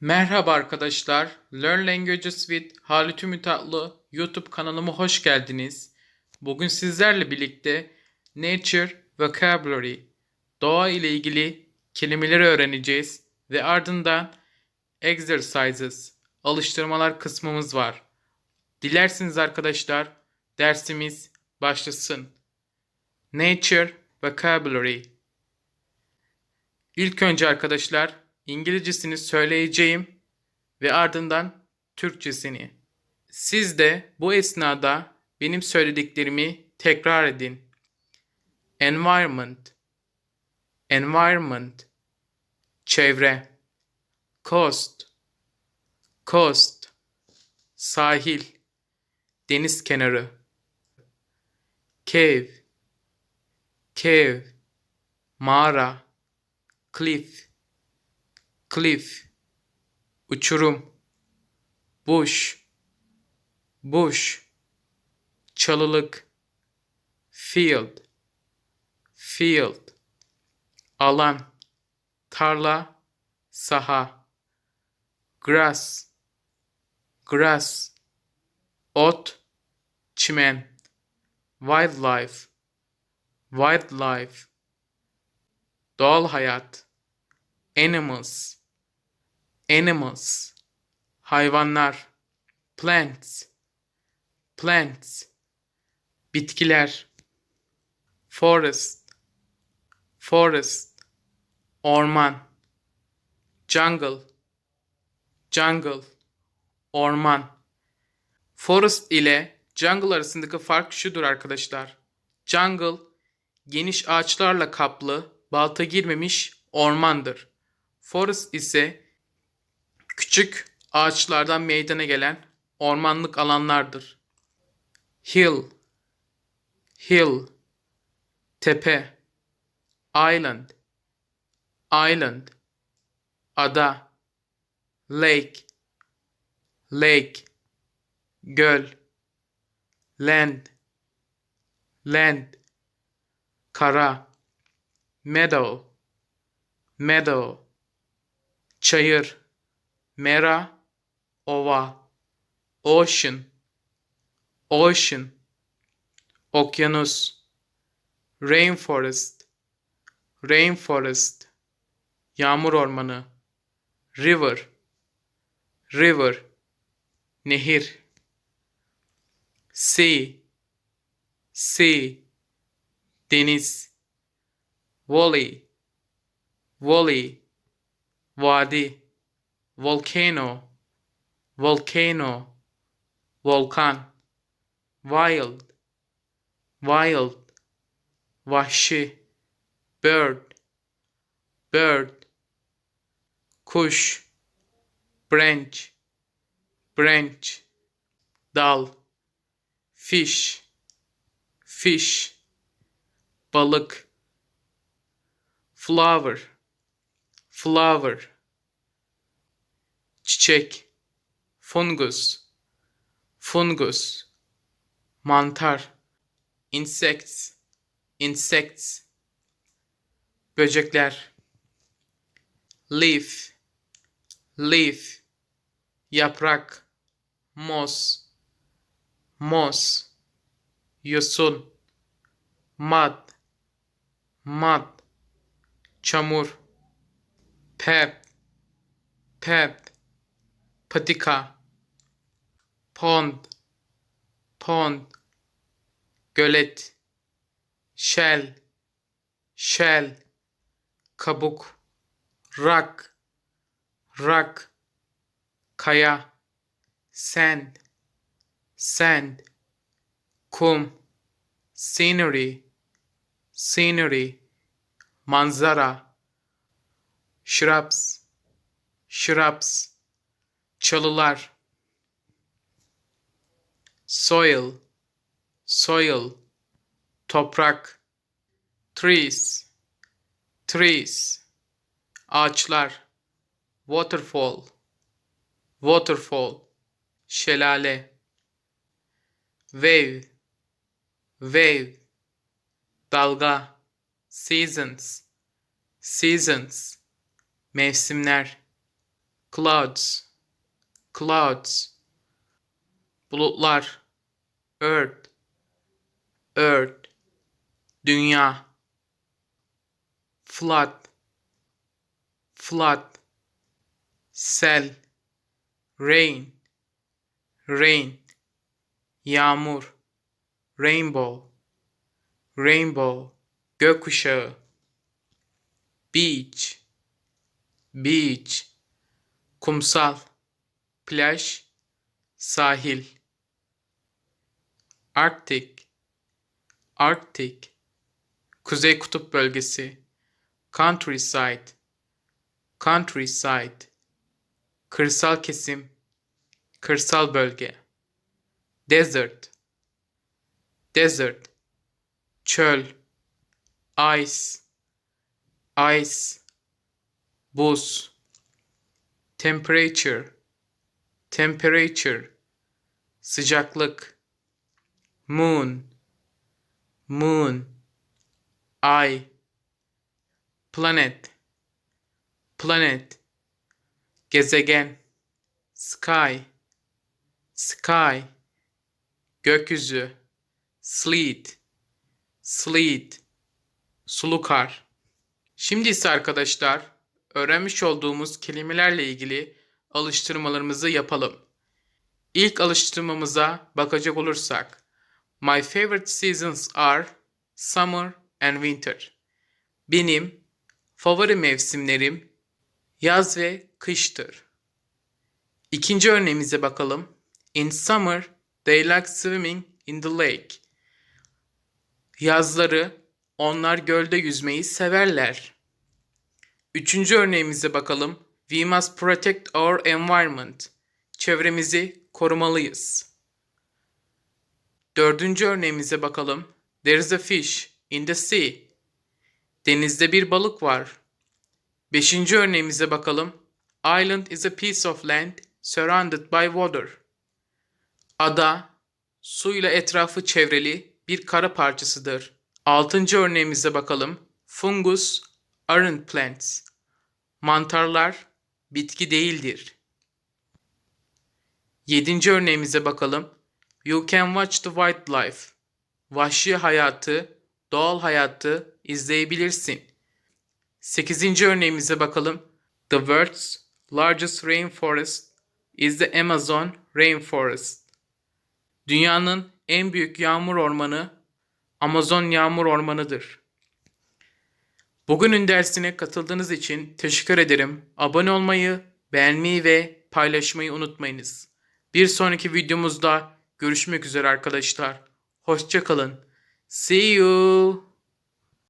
Merhaba arkadaşlar. Learn Languages with Halit Ümit adlı YouTube kanalıma hoş geldiniz. Bugün sizlerle birlikte Nature Vocabulary, doğa ile ilgili kelimeleri öğreneceğiz ve ardından Exercises, alıştırmalar kısmımız var. Dilerseniz arkadaşlar dersimiz başlasın. Nature Vocabulary İlk önce arkadaşlar İngilizcesini söyleyeceğim ve ardından Türkçesini. Siz de bu esnada benim söylediklerimi tekrar edin. Environment Environment Çevre Coast Coast Sahil Deniz kenarı Cave Cave Mağara Cliff cliff, uçurum, bush, bush, çalılık, field, field, alan, tarla, saha, grass, grass, ot, çimen, wildlife, wildlife, doğal hayat, animals, animals, hayvanlar, plants, plants, bitkiler, forest, forest, orman, jungle, jungle, orman. Forest ile jungle arasındaki fark şudur arkadaşlar. Jungle geniş ağaçlarla kaplı, balta girmemiş ormandır. Forest ise küçük ağaçlardan meydana gelen ormanlık alanlardır. Hill, hill, tepe, island, island, ada, lake, lake, göl, land, land, kara, meadow, meadow, çayır, mera, ova, ocean, ocean, okyanus, rainforest, rainforest, yağmur ormanı, river, river, nehir, sea, sea, deniz, valley, valley, vadi, volcano, volcano, volkan, wild, wild, vahşi, bird, bird, kuş, branch, branch, dal, fish, fish, balık, flower, flower, çiçek, fungus, fungus, mantar, insects, insects, böcekler, leaf, leaf, yaprak, moss, moss, yosun, mud, mud, çamur, pep, pep, patika, pond, pond, gölet, shell, shell, kabuk, rock, rock, kaya, sand, sand, kum, scenery, scenery, manzara, shrubs, shrubs, çalılar, soil, soil, toprak, trees, trees, ağaçlar, waterfall, waterfall, şelale, wave, wave, dalga, seasons, seasons, mevsimler, clouds, clouds, bulutlar, earth, earth, dünya, flood, flood, sel, rain, rain, yağmur, rainbow, rainbow, gökkuşağı, beach, beach, kumsal, plaj, sahil, Arctic, Arctic, Kuzey Kutup Bölgesi, countryside, countryside, kırsal kesim, kırsal bölge, desert, desert, çöl, ice, ice, buz, temperature, temperature, sıcaklık, moon, moon, ay, planet, planet, gezegen, sky, sky, gökyüzü, sleet, sleet, sulu kar. Şimdi ise arkadaşlar öğrenmiş olduğumuz kelimelerle ilgili alıştırmalarımızı yapalım. İlk alıştırmamıza bakacak olursak, My favorite seasons are summer and winter. Benim favori mevsimlerim yaz ve kıştır. İkinci örneğimize bakalım. In summer, they like swimming in the lake. Yazları onlar gölde yüzmeyi severler. Üçüncü örneğimize bakalım. We must protect our environment. Çevremizi korumalıyız. Dördüncü örneğimize bakalım. There is a fish in the sea. Denizde bir balık var. Beşinci örneğimize bakalım. Island is a piece of land surrounded by water. Ada, suyla etrafı çevreli bir kara parçasıdır. Altıncı örneğimize bakalım. Fungus aren't plants. Mantarlar bitki değildir. Yedinci örneğimize bakalım. You can watch the wildlife. Vahşi hayatı, doğal hayatı izleyebilirsin. Sekizinci örneğimize bakalım. The world's largest rainforest is the Amazon rainforest. Dünyanın en büyük yağmur ormanı Amazon yağmur ormanıdır. Bugünün dersine katıldığınız için teşekkür ederim. Abone olmayı, beğenmeyi ve paylaşmayı unutmayınız. Bir sonraki videomuzda görüşmek üzere arkadaşlar. Hoşçakalın. See you.